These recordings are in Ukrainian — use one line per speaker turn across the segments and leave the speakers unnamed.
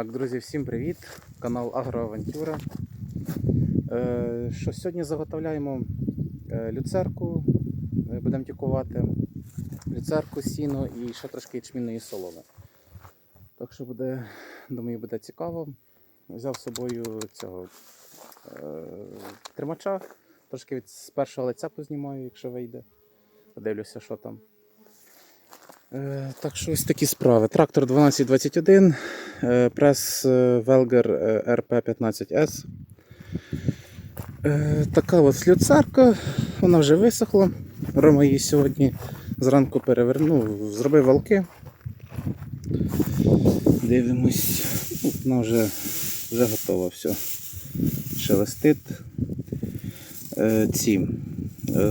Так, друзі, всім привіт! Канал Агроавантюра. Е, що сьогодні заготовляємо е, люцерку, е, будемо тікувати, люцерку, сіно і ще трошки ячмінної соломи. Так що буде, думаю, буде цікаво. Взяв з собою цього тримача, трошки від з першого лиця познімаю, якщо вийде. Подивлюся, що там. Так що ось такі справи. Трактор 1221, е, прес е, Velger е, RP15S. Е, Така от слюцарка, вона вже висохла. Рома її сьогодні зранку перевернув, зробив валки. Дивимось, вона вже, вже готова, все. Шелестить. Е, Ці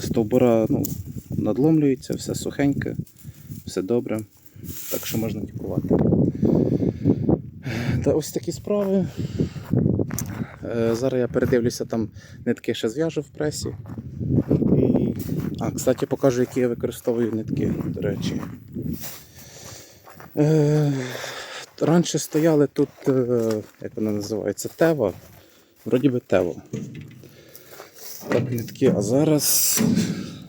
стовбура ну, надломлюються, все сухеньке все добре, так що можна тікувати. Та ось такі справи. Е, Зараз я передивлюся, там нитки ще зв'яжу в пресі. І... А, кстати, покажу, які я використовую нитки, до речі. Е, Раніше стояли тут, е, як вона називається, Тева. Вроді би Тево. Так, нитки, а зараз,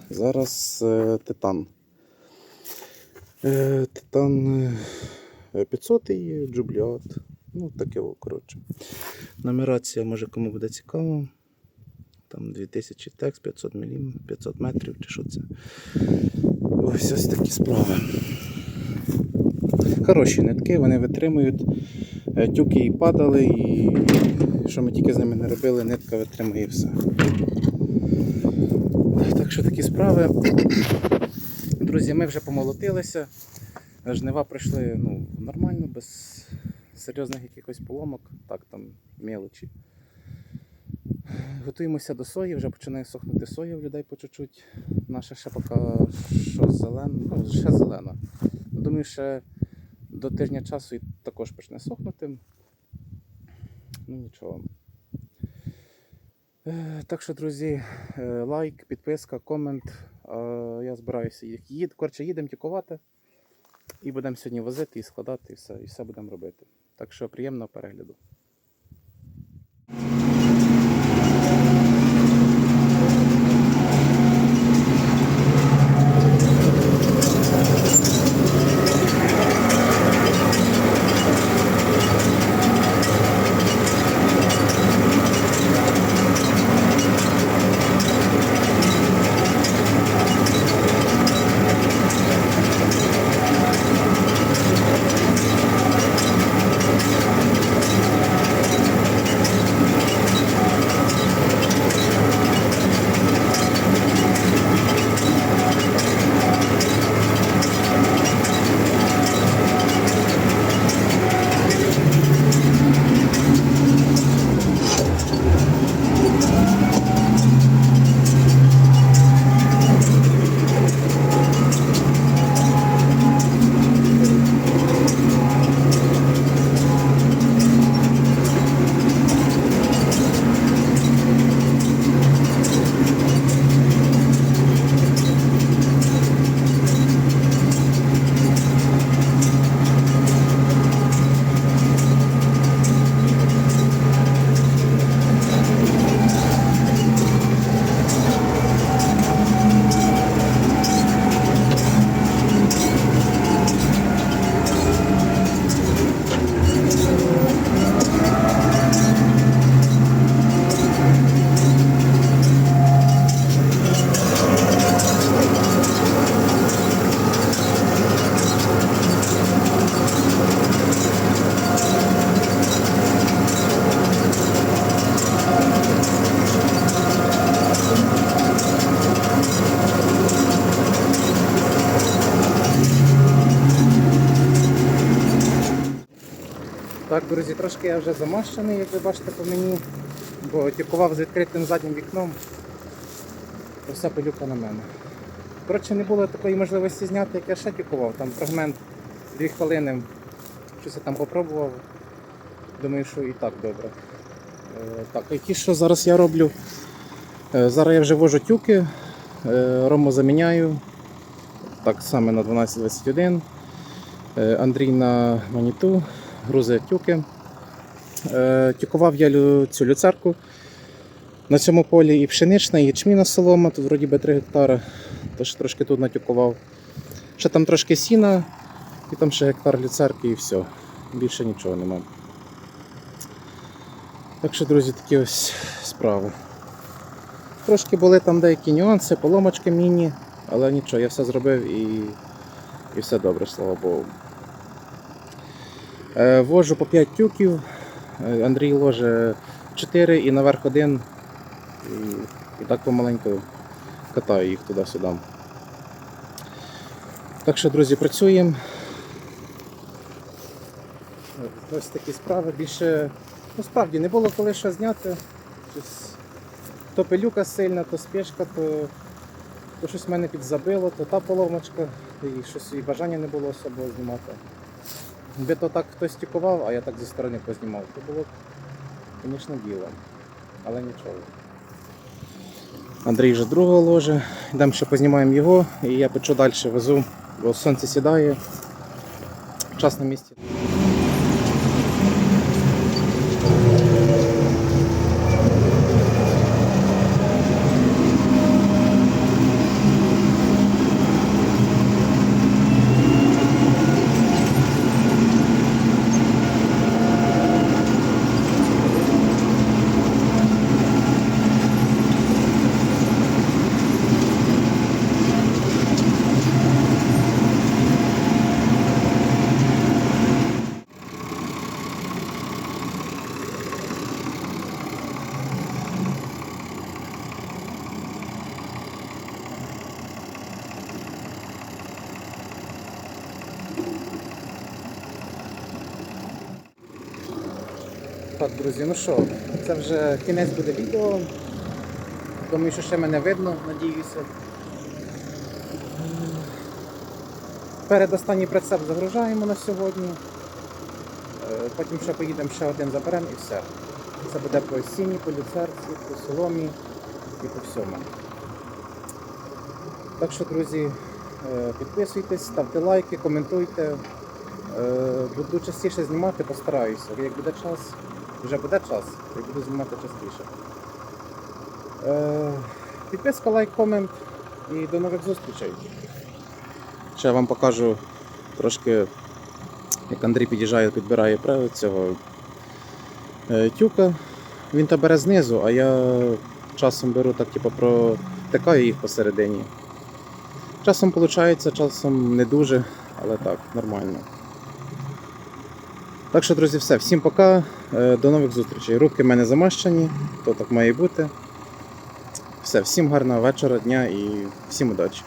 зараз титан. Титан е, 500 і джубліат. Ну, таке, о, коротше. Нумерація, може кому буде цікаво. Там 2000 текст, 500 мм, 500 метрів чи що це. Ось ось такі справи. Хороші нитки, вони витримують. Е, Тюки і падали, і що ми тільки з ними не робили, нитка витримує все. Так що такі справи. Друзі, ми вже помолотилися. Жнива пройшли ну, нормально, без серйозних якихось поломок, так там мелочі. Готуємося до сої, вже починає сохнути соя в людей по чуть-чуть. Наша ще поки що зелена, ну, ще зелена. Думаю, ще до тижня часу і також почне сохнути. Ну нічого. Е, Так що, друзі, е, лайк, підписка, комент. Е, Я збираюся їх їд. Коротше, їдемо тікувати. І будемо сьогодні возити і складати, і все, і все будемо робити. Так що приємного перегляду. Так, друзі, трошки я вже замащений, як ви бачите по мені, бо тікував з відкритим заднім вікном. Вся пилюка на мене. Коротше, не було такої можливості зняти, як я ще тікував. Там фрагмент 2 хвилини. Щось я там попробував. Думаю, що і так добре. Е, так, які що зараз я роблю? Е, зараз я вже вожу тюки, е, рому заміняю. Так саме на 12.21. Е, Андрій на маніту, грузить тюки. Е, Тюкував я цю люцерку. На цьому полі і пшенична, і ячміна солома, тут вроді би 3 гектари, тож трошки тут натюкував. Ще там трошки сіна, і там ще гектар люцерки і все. Більше нічого нема. Так що, друзі, такі ось справи. Трошки були там деякі нюанси, поломочки міні, але нічого, я все зробив і, і все добре, слава Богу. Е, Вожу по 5 тюків, е, Андрій ложе 4 і наверх один. І, так помаленьку катаю їх туди-сюди. Так що, друзі, працюємо. Ось такі справи. Більше, ну справді, не було коли що зняти. То пилюка сильна, то спешка, то, то щось мене підзабило, то та поломочка, і щось і бажання не було особливо знімати. Якби то так хтось стікував, а я так зі сторони познімав, то було б, звісно, діло. Але нічого. Андрій вже другого ложе. Йдемо ще познімаємо його і я печу далі везу, бо сонце сідає. Час на місці. Так, друзі, ну що, це вже кінець буде відео. Думаю, що ще мене видно, надіюся. Передостанній прицеп загружаємо на сьогодні. Е, Потім ще поїдемо ще один заберемо і все. Це буде по сіні, по люцерці, по соломі і по всьому. Так що, друзі, е, підписуйтесь, ставте лайки, коментуйте. Е, Буду частіше знімати, постараюся. Як буде час, вже буде час, я буду знімати частіше. Е, Підписка, лайк, комент і до нових зустрічей. Ще вам покажу трошки, як Андрій під'їжджає, підбирає правил цього е, тюка. Він то бере знизу, а я часом беру так, типу, протикаю їх посередині. Часом виходить, часом не дуже, але так, нормально. Так що, друзі, все. Всім пока. Е, До нових зустрічей. Руки в мене замащені, то так має бути. Все, всім гарного вечора, дня і всім удачі.